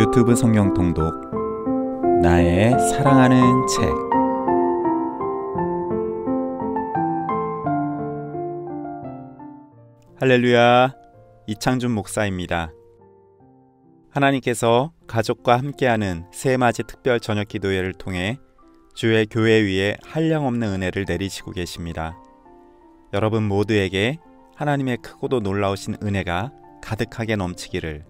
유튜브 성경 통독 나의 사랑하는 책 할렐루야 이창준 목사입니다. 하나님께서 가족과 함께하는 새해맞이 특별 저녁 기도회를 통해 주의 교회 위에 한량없는 은혜를 내리시고 계십니다. 여러분 모두에게 하나님의 크고도 놀라우신 은혜가 가득하게 넘치기를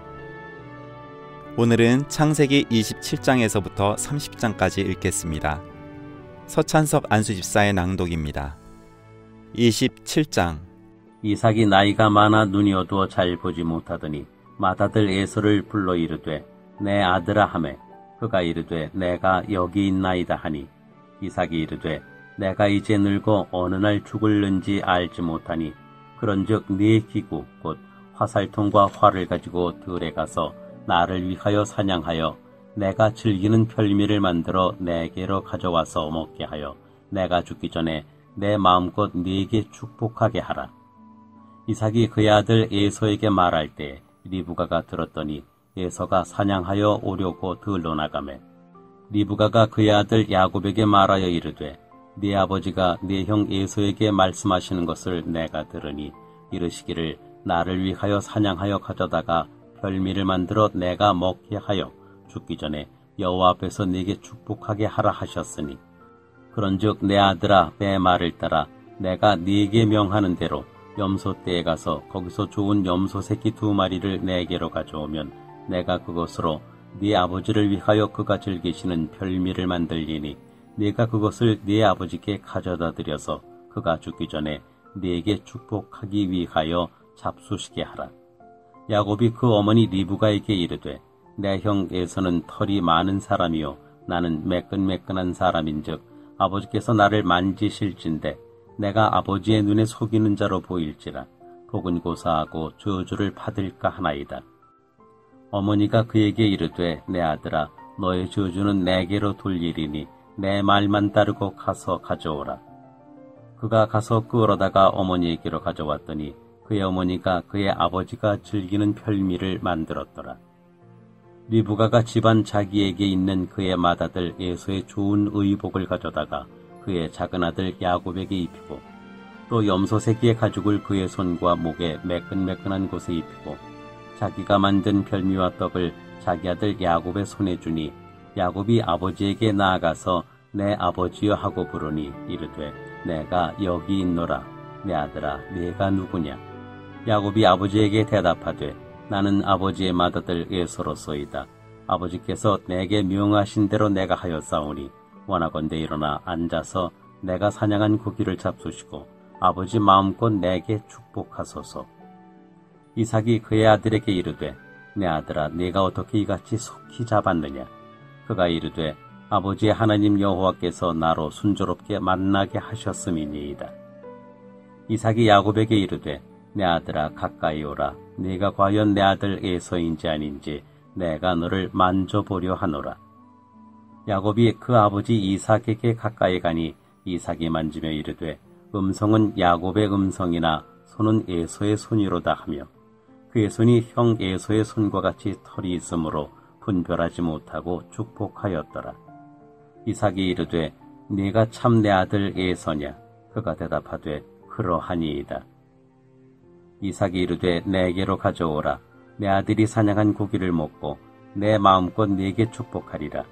오늘은 창세기 27장에서부터 30장까지 읽겠습니다. 서찬석 안수집사의 낭독입니다. 27장 이삭이 나이가 많아 눈이 어두워 잘 보지 못하더니 맏아들 에서를 불러 이르되 내 아들아 하매 그가 이르되 내가 여기 있나이다 하니 이삭이 이르되 내가 이제 늙어 어느 날 죽을는지 알지 못하니 그런즉 네 기구 곧 화살통과 활을 가지고 들에 가서 나를 위하여 사냥하여 내가 즐기는 별미를 만들어 내게로 가져와서 먹게 하여 내가 죽기 전에 내 마음껏 네게 축복하게 하라. 이삭이 그의 아들 에서에게 말할 때 리브가가 들었더니 에서가 사냥하여 오려고 들러 나가매 리브가가 그의 아들 야곱에게 말하여 이르되 네 아버지가 네 형 에서에게 말씀하시는 것을 내가 들으니 이르시기를 나를 위하여 사냥하여 가져다가 별미를 만들어 내가 먹게 하여 죽기 전에 여호와 앞에서 네게 축복하게 하라 하셨으니 그런즉 내 아들아 내 말을 따라 내가 네게 명하는 대로 염소 떼에 가서 거기서 좋은 염소 새끼 두 마리를 내게로 가져오면 내가 그것으로 네 아버지를 위하여 그가 즐기시는 별미를 만들리니 네가 그것을 네 아버지께 가져다 드려서 그가 죽기 전에 네게 축복하기 위하여 잡수시게 하라. 야곱이 그 어머니 리브가에게 이르되 내 형 에서는 털이 많은 사람이요 나는 매끈매끈한 사람인즉 아버지께서 나를 만지실진데 내가 아버지의 눈에 속이는 자로 보일지라 복은 고사하고 저주를 받을까 하나이다. 어머니가 그에게 이르되 내 아들아 너의 저주는 내게로 돌리리니 내 말만 따르고 가서 가져오라. 그가 가서 끌어다가 어머니에게로 가져왔더니 그의 어머니가 그의 아버지가 즐기는 별미를 만들었더라. 리브가가 집안 자기에게 있는 그의 맏아들 에서의 좋은 의복을 가져다가 그의 작은 아들 야곱에게 입히고 또 염소 새끼의 가죽을 그의 손과 목에 매끈매끈한 곳에 입히고 자기가 만든 별미와 떡을 자기 아들 야곱의 손에 주니 야곱이 아버지에게 나아가서 내 아버지여 하고 부르니 이르되 내가 여기 있노라 내 아들아 내가 누구냐 야곱이 아버지에게 대답하되 나는 아버지의 맏아들 에서로소이다 아버지께서 내게 명하신 대로 내가 하였사오니 원하건대 일어나 앉아서 내가 사냥한 고기를 잡수시고 아버지 마음껏 내게 축복하소서. 이삭이 그의 아들에게 이르되 내 아들아 네가 어떻게 이같이 속히 잡았느냐 그가 이르되 아버지 하나님 여호와께서 나로 순조롭게 만나게 하셨음이니이다. 이삭이 야곱에게 이르되 내 아들아 가까이 오라 네가 과연 내 아들 에서인지 아닌지 내가 너를 만져보려 하노라. 야곱이 그 아버지 이삭에게 가까이 가니 이삭이 만지며 이르되 음성은 야곱의 음성이나 손은 에서의 손이로다 하며 그의 손이 형 에서의 손과 같이 털이 있으므로 분별하지 못하고 축복하였더라. 이삭이 이르되 네가 참 내 아들 에서냐 그가 대답하되 그러하니이다. 이삭이 이르되 내게로 가져오라 내 아들이 사냥한 고기를 먹고 내 마음껏 네게 축복하리라.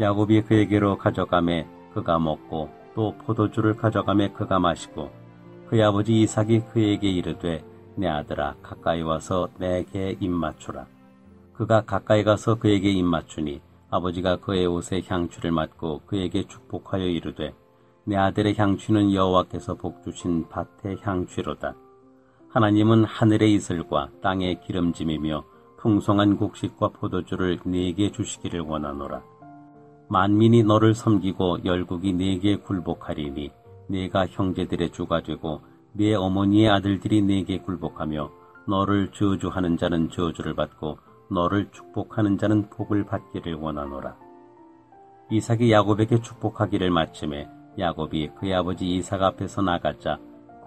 야곱이 그에게로 가져가매 그가 먹고 또 포도주를 가져가매 그가 마시고 그의 아버지 이삭이 그에게 이르되 내 아들아 가까이 와서 내게 입맞추라. 그가 가까이 가서 그에게 입맞추니 아버지가 그의 옷에 향취를 맡고 그에게 축복하여 이르되 내 아들의 향취는 여호와께서 복 주신 밭의 향취로다. 하나님은 하늘의 이슬과 땅의 기름짐이며 풍성한 곡식과 포도주를 네게 주시기를 원하노라. 만민이 너를 섬기고 열국이 네게 굴복하리니 네가 형제들의 주가 되고 네 어머니의 아들들이 네게 굴복하며 너를 저주하는 자는 저주를 받고 너를 축복하는 자는 복을 받기를 원하노라. 이삭이 야곱에게 축복하기를 마침에 야곱이 그의 아버지 이삭 앞에서 나갔자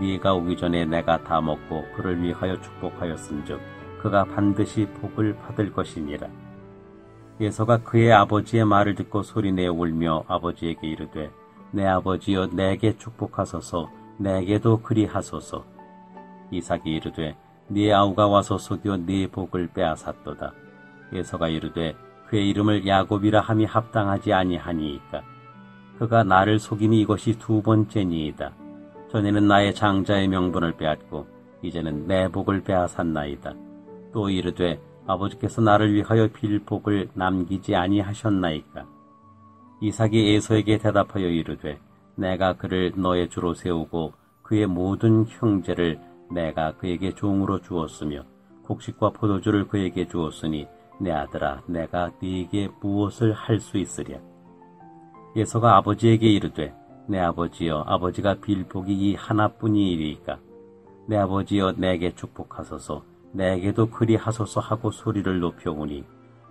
네가 오기 전에 내가 다 먹고 그를 위하여 축복하였은즉 그가 반드시 복을 받을 것이니라. 예서가 그의 아버지의 말을 듣고 소리내어 울며 아버지에게 이르되 내 아버지여 내게 축복하소서 내게도 그리하소서. 이삭이 이르되 네 아우가 와서 속여 네 복을 빼앗았도다. 예서가 이르되 그의 이름을 야곱이라 함이 합당하지 아니하니이까. 그가 나를 속이니 이것이 두 번째니이다 전에는 나의 장자의 명분을 빼앗고 이제는 내 복을 빼앗았나이다 또 이르되 아버지께서 나를 위하여 빌복을 남기지 아니하셨나이까. 이삭이 에서에게 대답하여 이르되 내가 그를 너의 주로 세우고 그의 모든 형제를 내가 그에게 종으로 주었으며 곡식과 포도주를 그에게 주었으니 내 아들아 내가 네게 무엇을 할 수 있으랴. 예서가 아버지에게 이르되 내 아버지여 아버지가 빌복이 이 하나뿐이리이까 내 아버지여 내게 축복하소서 내게도 그리 하소서 하고 소리를 높여오니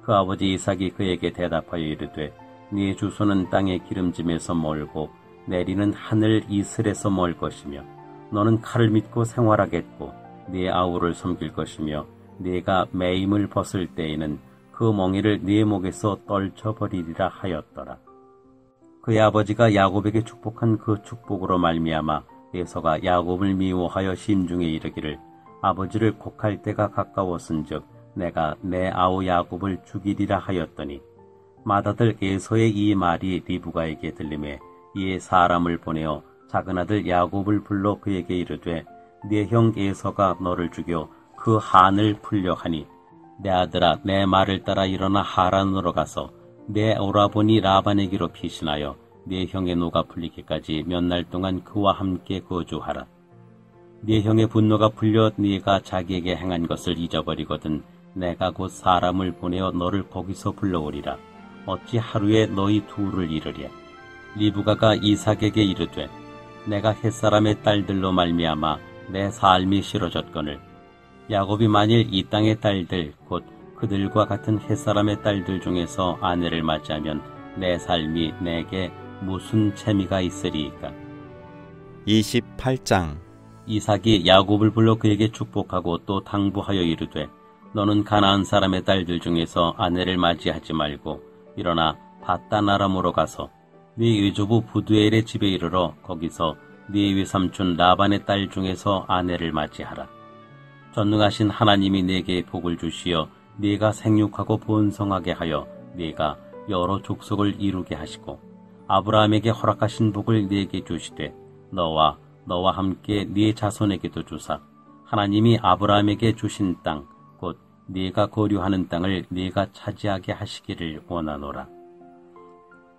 그 아버지 이삭이 그에게 대답하여 이르되 네 주소는 땅의 기름짐에서 멀고 내리는 하늘 이슬에서 멀 것이며 너는 칼을 믿고 생활하겠고 네 아우를 섬길 것이며 네가 매임을 벗을 때에는 그 멍에를 네 목에서 떨쳐버리리라 하였더라. 그의 아버지가 야곱에게 축복한 그 축복으로 말미암아 에서가 야곱을 미워하여 심중에 이르기를 아버지를 곡할 때가 가까웠은즉 내가 내 아우 야곱을 죽이리라 하였더니 맏아들 에서의 이 말이 리브가에게 들림에 이에 사람을 보내어 작은 아들 야곱을 불러 그에게 이르되 네형 에서가 너를 죽여 그 한을 풀려 하니 내 아들아 내 말을 따라 일어나 하란으로 가서 내 오라버니 라반에게로 피신하여 네 형의 노가 풀리기까지 몇 날 동안 그와 함께 거주하라. 네 형의 분노가 풀려 네가 자기에게 행한 것을 잊어버리거든 내가 곧 사람을 보내어 너를 거기서 불러오리라. 어찌 하루에 너희 둘을 이르랴. 리브가가 이삭에게 이르되 내가 햇사람의 딸들로 말미암아 내 삶이 싫어졌거늘 야곱이 만일 이 땅의 딸들 곧 그들과 같은 햇사람의 딸들 중에서 아내를 맞이하면 내 삶이 내게 무슨 재미가 있으리이까. 28장 이삭이 야곱을 불러 그에게 축복하고 또 당부하여 이르되 너는 가나안 사람의 딸들 중에서 아내를 맞이하지 말고 일어나 바다나람으로 가서 네 외조부 부두엘의 집에 이르러 거기서 네 외삼촌 라반의 딸 중에서 아내를 맞이하라. 전능하신 하나님이 네게 복을 주시어 네가 생육하고 번성하게 하여 네가 여러 족속을 이루게 하시고 아브라함에게 허락하신 복을 네게 주시되 너와 너와 함께 네 자손에게도 주사 하나님이 아브라함에게 주신 땅 곧 네가 거류하는 땅을 네가 차지하게 하시기를 원하노라.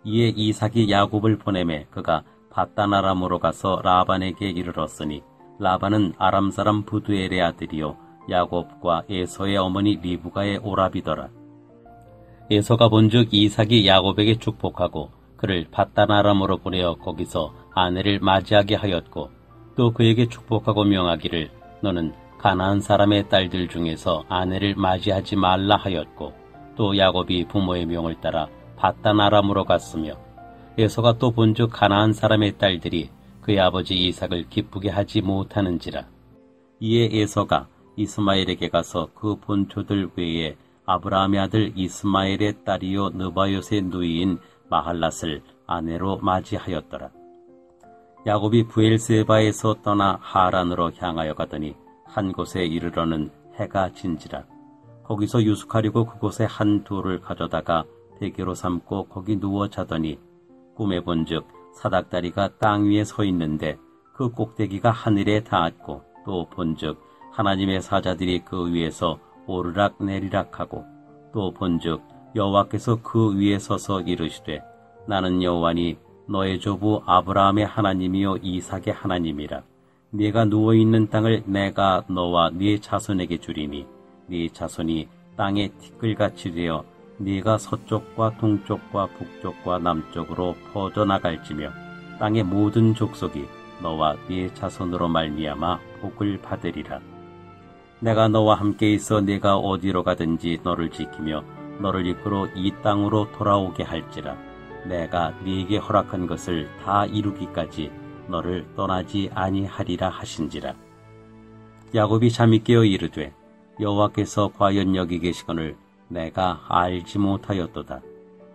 이에 이삭이 야곱을 보내매 그가 바다나람으로 가서 라반에게 이르렀으니 라반은 아람 사람 부두엘의 아들이요 야곱과 에서의 어머니 리브가의 오라비더라. 에서가 본즉 이삭이 야곱에게 축복하고 그를 바다나람으로 보내어 거기서 아내를 맞이하게 하였고 또 그에게 축복하고 명하기를 너는 가나안 사람의 딸들 중에서 아내를 맞이하지 말라 하였고 또 야곱이 부모의 명을 따라 바단 아람으로 갔으며 에서가 또 본즉 가나안 사람의 딸들이 그의 아버지 이삭을 기쁘게 하지 못하는지라 이에 에서가 이스마엘에게 가서 그 본초들 외에 아브라함의 아들 이스마엘의 딸이요 느바요의 누이인 마할랏을 아내로 맞이하였더라. 야곱이 부엘세바에서 떠나 하란으로 향하여 가더니 한 곳에 이르러는 해가 진지라 거기서 유숙하려고 그곳에 한 돌을 가져다가 대기로 삼고 거기 누워 자더니 꿈에 본즉 사닥다리가 땅 위에 서 있는데 그 꼭대기가 하늘에 닿았고 또 본즉 하나님의 사자들이 그 위에서 오르락 내리락 하고 또 본즉 여호와께서 그 위에 서서 이르시되 나는 여호와니 너의 조부 아브라함의 하나님이요 이삭의 하나님이라 네가 누워 있는 땅을 내가 너와 네 자손에게 주리니 네 자손이 땅의 티끌같이 되어 네가 서쪽과 동쪽과 북쪽과 남쪽으로 퍼져 나갈지며 땅의 모든 족속이 너와 네 자손으로 말미암아 복을 받으리라. 내가 너와 함께 있어 네가 어디로 가든지 너를 지키며 너를 이끌어 이 땅으로 돌아오게 할지라. 내가 네게 허락한 것을 다 이루기까지 너를 떠나지 아니하리라 하신지라. 야곱이 잠이 깨어 이르되 여호와께서 과연 여기 계시거늘 내가 알지 못하였도다.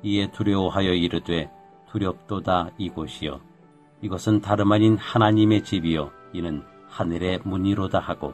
이에 두려워하여 이르되 두렵도다 이곳이여. 이것은 다름 아닌 하나님의 집이요 이는 하늘의 문이로다 하고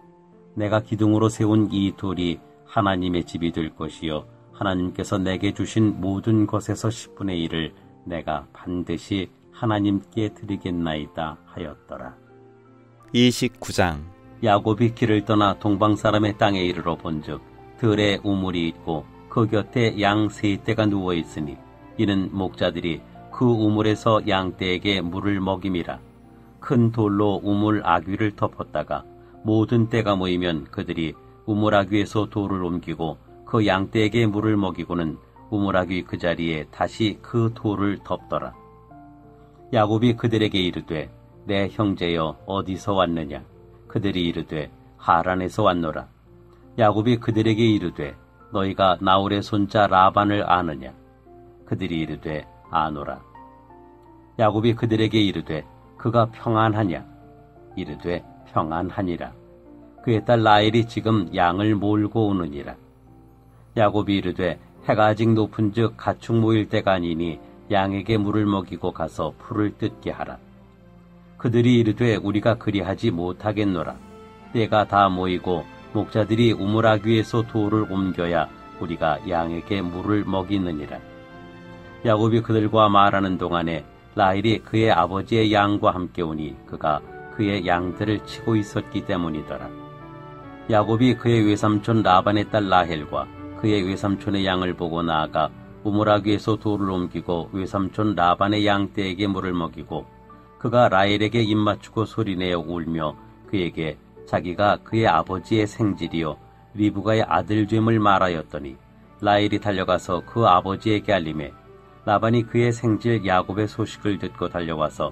내가 기둥으로 세운 이 돌이 하나님의 집이 될 것이요. 하나님께서 내게 주신 모든 것에서 10분의 1을 내가 반드시 하나님께 드리겠나이다 하였더라. 29장. 야곱이 길을 떠나 동방 사람의 땅에 이르러 본즉 들에 우물이 있고 그 곁에 양 세 떼가 누워 있으니 이는 목자들이 그 우물에서 양 떼에게 물을 먹임이라. 큰 돌로 우물 아귀를 덮었다가 모든 떼가 모이면 그들이 우물 아귀에서 돌을 옮기고 그 양떼에게 물을 먹이고는 우물 아귀 그 자리에 다시 그 돌을 덮더라. 야곱이 그들에게 이르되 내 형제여 어디서 왔느냐 그들이 이르되 하란에서 왔노라. 야곱이 그들에게 이르되 너희가 나홀의 손자 라반을 아느냐? 그들이 이르되 아노라. 야곱이 그들에게 이르되 그가 평안하냐? 이르되 평안하니라. 그의 딸 라헬이 지금 양을 몰고 오느니라. 야곱이 이르되 해가 아직 높은즉 가축 모일 때가 아니니 양에게 물을 먹이고 가서 풀을 뜯게 하라. 그들이 이르되 우리가 그리하지 못하겠노라. 때가 다 모이고 목자들이 우물아귀에서 돌을 옮겨야 우리가 양에게 물을 먹이느니라. 야곱이 그들과 말하는 동안에 라헬이 그의 아버지의 양과 함께 오니 그가 그의 양들을 치고 있었기 때문이더라. 야곱이 그의 외삼촌 라반의 딸 라헬과 그의 외삼촌의 양을 보고 나아가 우물아귀에서 돌을 옮기고 외삼촌 라반의 양떼에게 물을 먹이고 그가 라헬에게 입맞추고 소리내어 울며 그에게 자기가 그의 아버지의 생질이요 리브가의 아들 됨을 말하였더니 라헬이 달려가서 그 아버지에게 알림해 라반이 그의 생질 야곱의 소식을 듣고 달려와서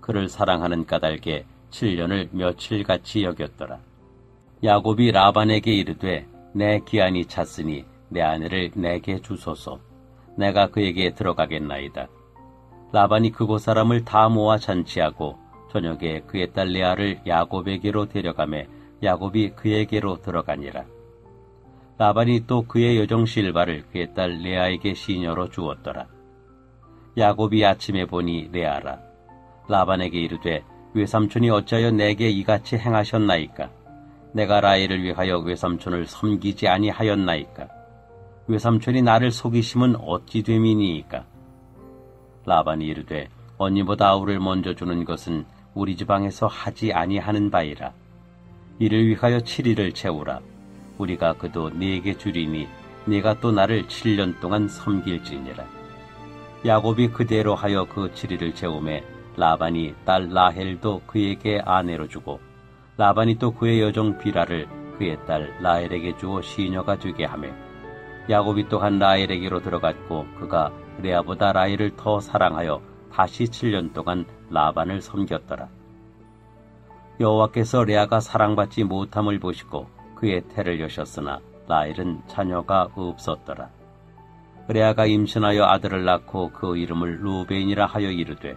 그를 사랑하는 까닭에 7년을 며칠같이 여겼더라. 야곱이 라반에게 이르되 내 기한이 찼으니 내 아내를 내게 주소서. 내가 그에게 들어가겠나이다. 라반이 그곳 사람을 다 모아 잔치하고 저녁에 그의 딸 레아를 야곱에게로 데려가매 야곱이 그에게로 들어가니라. 라반이 또 그의 여정 실바를 그의 딸 레아에게 시녀로 주었더라. 야곱이 아침에 보니 레아라. 라반에게 이르되 외삼촌이 어찌하여 내게 이같이 행하셨나이까? 내가 라헬을 위하여 외삼촌을 섬기지 아니하였나이까? 외삼촌이 나를 속이심은 어찌 됨이니이까? 라반이 이르되 언니보다 아우를 먼저 주는 것은 우리 지방에서 하지 아니하는 바이라. 이를 위하여 7일을 채우라. 우리가 그도 네게 주리니 네가 또 나를 7년 동안 섬길지니라. 야곱이 그대로 하여 그 7일을 채우매 라반이 딸 라헬도 그에게 아내로 주고 라반이 또 그의 여종 비라를 그의 딸 라헬에게 주어 시녀가 되게 하며 야곱이 또한 라헬에게로 들어갔고 그가 레아보다 라헬을 더 사랑하여 다시 7년 동안 라반을 섬겼더라. 여호와께서 레아가 사랑받지 못함을 보시고 그의 태를 여셨으나 라헬은 자녀가 없었더라. 레아가 임신하여 아들을 낳고 그 이름을 루벤이라 하여 이르되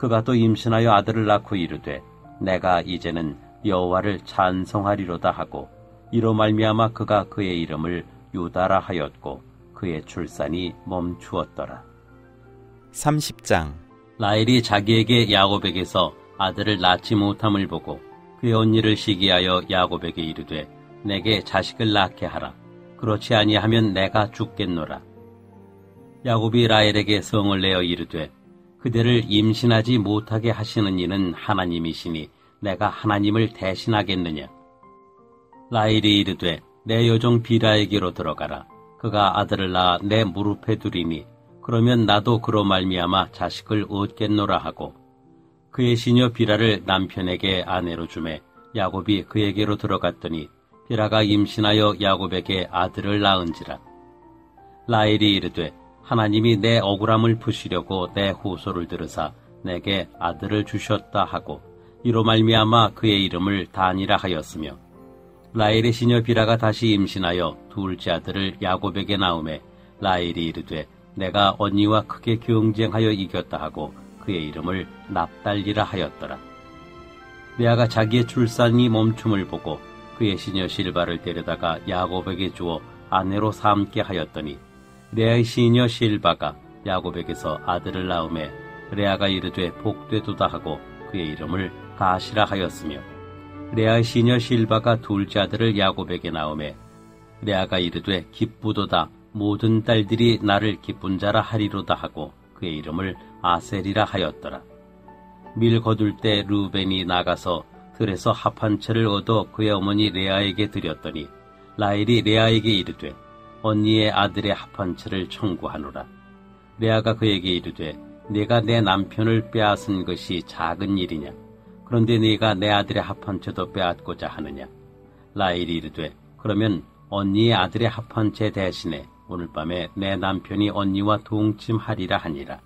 그가 또 임신하여 아들을 낳고 이르되 내가 이제는 여호와를 찬송하리로다 하고 이로 말미암아 그가 그의 이름을 유다라 하였고 그의 출산이 멈추었더라. 30장 라헬이 자기에게 야곱에게서 아들을 낳지 못함을 보고 그의 언니를 시기하여 야곱에게 이르되 내게 자식을 낳게 하라. 그렇지 아니하면 내가 죽겠노라. 야곱이 라헬에게 성을 내어 이르되 그대를 임신하지 못하게 하시는 이는 하나님이시니 내가 하나님을 대신하겠느냐. 라헬이 이르되 내 여종 비라에게로 들어가라. 그가 아들을 낳아 내 무릎에 두리니 그러면 나도 그로 말미암아 자식을 얻겠노라 하고 그의 시녀 비라를 남편에게 아내로 주매 야곱이 그에게로 들어갔더니 비라가 임신하여 야곱에게 아들을 낳은지라 라헬이 이르되 하나님이 내 억울함을 푸시려고 내 후소를 들으사 내게 아들을 주셨다 하고 이로 말미암아 그의 이름을 단이라 하였으며 라헬의 시녀 비라가 다시 임신하여 둘째 아들을 야곱에게 낳음에 라헬이 이르되 내가 언니와 크게 경쟁하여 이겼다 하고 그의 이름을 납달리라 하였더라. 레아가 자기의 출산이 멈춤을 보고 그의 시녀 실바를 데려다가 야곱에게 주어 아내로 삼게 하였더니 레아의 시녀 실바가 야곱에게서 아들을 낳음에 레아가 이르되 복되도다 하고 그의 이름을 가시라 하였으며 레아의 시녀 실바가 둘째 아들을 야곱에게 낳음에 레아가 이르되 기쁘도다 모든 딸들이 나를 기쁜 자라 하리로다 하고 그의 이름을 아셀이라 하였더라. 밀 거둘 때 루벤이 나가서 들에서 합한 채를 얻어 그의 어머니 레아에게 드렸더니 라헬이 레아에게 이르되 언니의 아들의 합한 채를 청구하노라. 레아가 그에게 이르되 내가 내 남편을 빼앗은 것이 작은 일이냐? 그런데 네가 내 아들의 합한 채도 빼앗고자 하느냐? 라헬이 이르되 그러면 언니의 아들의 채 대신에 오늘 밤에 내 남편이 언니와 동침하리라 하니라.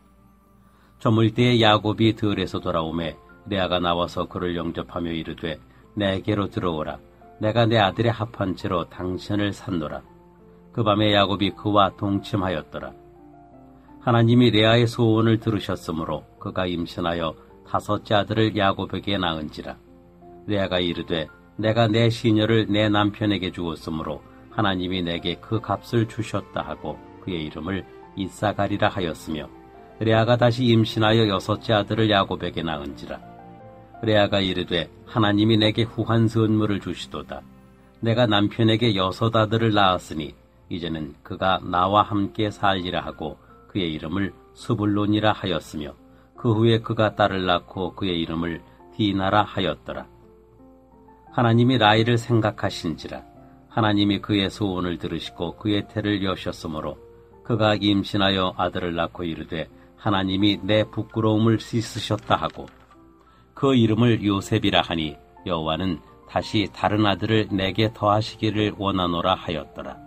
저물 때에 야곱이 들에서 돌아오매 레아가 나와서 그를 영접하며 이르되 내게로 들어오라. 내가 내 아들의 합한 채로 당신을 산노라. 그 밤에 야곱이 그와 동침하였더라. 하나님이 레아의 소원을 들으셨으므로 그가 임신하여 다섯째 아들을 야곱에게 낳은지라. 레아가 이르되 내가 내 시녀를 내 남편에게 주었으므로 하나님이 내게 그 값을 주셨다 하고 그의 이름을 이사가리라 하였으며 레아가 다시 임신하여 여섯째 아들을 야곱에게 낳은지라 레아가 이르되 하나님이 내게 후한 선물을 주시도다 내가 남편에게 여섯 아들을 낳았으니 이제는 그가 나와 함께 살리라 하고 그의 이름을 스불론이라 하였으며 그 후에 그가 딸을 낳고 그의 이름을 디나라 하였더라 하나님이 라이를 생각하신지라 하나님이 그의 소원을 들으시고 그의 태를 여셨으므로 그가 임신하여 아들을 낳고 이르되 하나님이 내 부끄러움을 씻으셨다 하고 그 이름을 요셉이라 하니 여호와는 다시 다른 아들을 내게 더하시기를 원하노라 하였더라.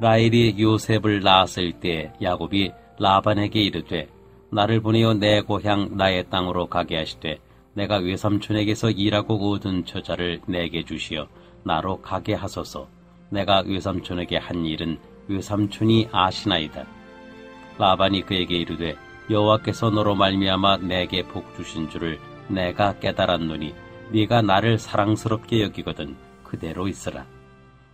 라헬이 요셉을 낳았을 때 야곱이 라반에게 이르되 나를 보내어 내 고향 나의 땅으로 가게 하시되 내가 외삼촌에게서 일하고 얻은 처자를 내게 주시어 나로 가게 하소서. 내가 외삼촌에게 한 일은 외삼촌이 아시나이다. 라반이 그에게 이르되 여호와께서 너로 말미암아 내게 복 주신 줄을 내가 깨달았노니 네가 나를 사랑스럽게 여기거든 그대로 있으라.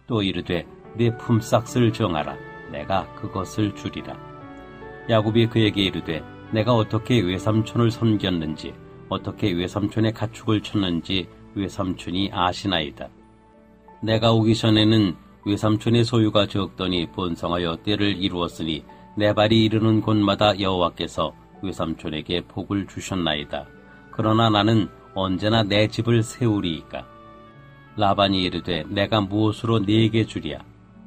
또 이르되 네 품삯을 정하라 내가 그것을 주리라 야곱이 그에게 이르되 내가 어떻게 외삼촌을 섬겼는지 어떻게 외삼촌의 가축을 쳤는지 외삼촌이 아시나이다. 내가 오기 전에는 외삼촌의 소유가 적더니 번성하여 때를 이루었으니 내 발이 이르는 곳마다 여호와께서 외삼촌에게 복을 주셨나이다. 그러나 나는 언제나 내 집을 세우리이까. 라반이 이르되 내가 무엇으로 네게 주랴.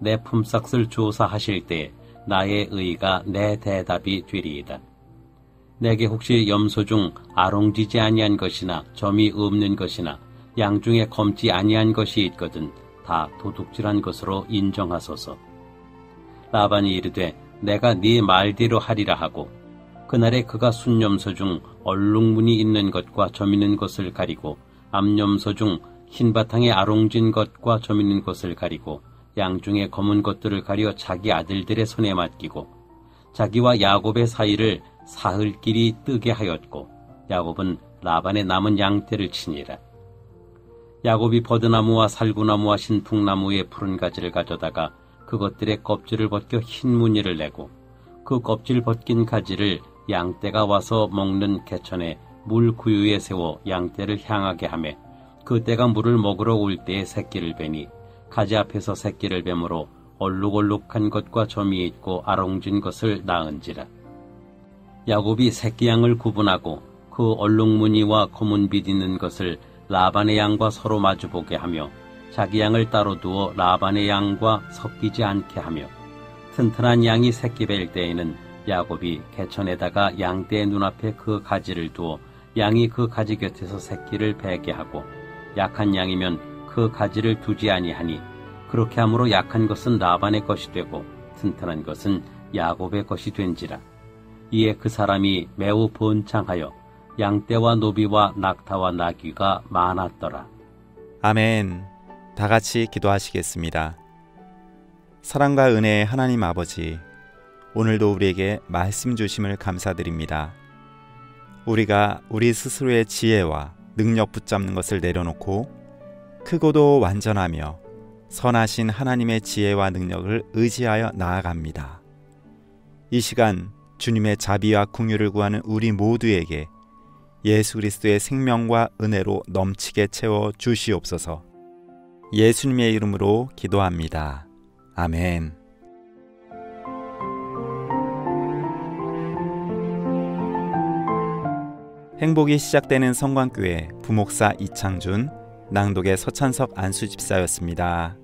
내 품삯을 조사하실 때 나의 의가 내 대답이 되리이다. 내게 혹시 염소 중 아롱지지 아니한 것이나 점이 없는 것이나 양 중에 검지 아니한 것이 있거든 다 도둑질한 것으로 인정하소서. 라반이 이르되 내가 네 말대로 하리라 하고 그날에 그가 순염소 중 얼룩무늬 있는 것과 점 있는 것을 가리고 암염소 중 흰 바탕에 아롱진 것과 점 있는 것을 가리고 양 중에 검은 것들을 가려 자기 아들들의 손에 맡기고 자기와 야곱의 사이를 사흘길이 뜨게 하였고 야곱은 라반의 남은 양떼를 치니라. 야곱이 버드나무와 살구나무와 신풍나무의 푸른 가지를 가져다가 그것들의 껍질을 벗겨 흰 무늬를 내고 그 껍질 벗긴 가지를 양떼가 와서 먹는 개천에 물 구유에 세워 양떼를 향하게 하며 그 떼가 물을 먹으러 올 때에 새끼를 베니 가지 앞에서 새끼를 뱀으로 얼룩얼룩한 것과 점이 있고 아롱진 것을 낳은지라. 야곱이 새끼 양을 구분하고 그 얼룩무늬와 검은 빛 있는 것을 라반의 양과 서로 마주보게 하며 자기 양을 따로 두어 라반의 양과 섞이지 않게 하며 튼튼한 양이 새끼 뵐 때에는 야곱이 개천에다가 양떼의 눈앞에 그 가지를 두어 양이 그 가지 곁에서 새끼를 베게 하고 약한 양이면 그 가지를 두지 아니하니 그렇게 함으로 약한 것은 라반의 것이 되고 튼튼한 것은 야곱의 것이 된지라 이에 그 사람이 매우 번창하여 양떼와 노비와 낙타와 나귀가 많았더라. 아멘. 다 같이 기도하시겠습니다. 사랑과 은혜의 하나님 아버지, 오늘도 우리에게 말씀 주심을 감사드립니다. 우리가 우리 스스로의 지혜와 능력 붙잡는 것을 내려놓고 크고도 완전하며 선하신 하나님의 지혜와 능력을 의지하여 나아갑니다. 이 시간 주님의 자비와 궁유를 구하는 우리 모두에게 예수 그리스도의 생명과 은혜로 넘치게 채워 주시옵소서. 예수님의 이름으로 기도합니다. 아멘. 행복이 시작되는 성광교회 부목사 이창준, 낭독의 서찬석 안수집사였습니다.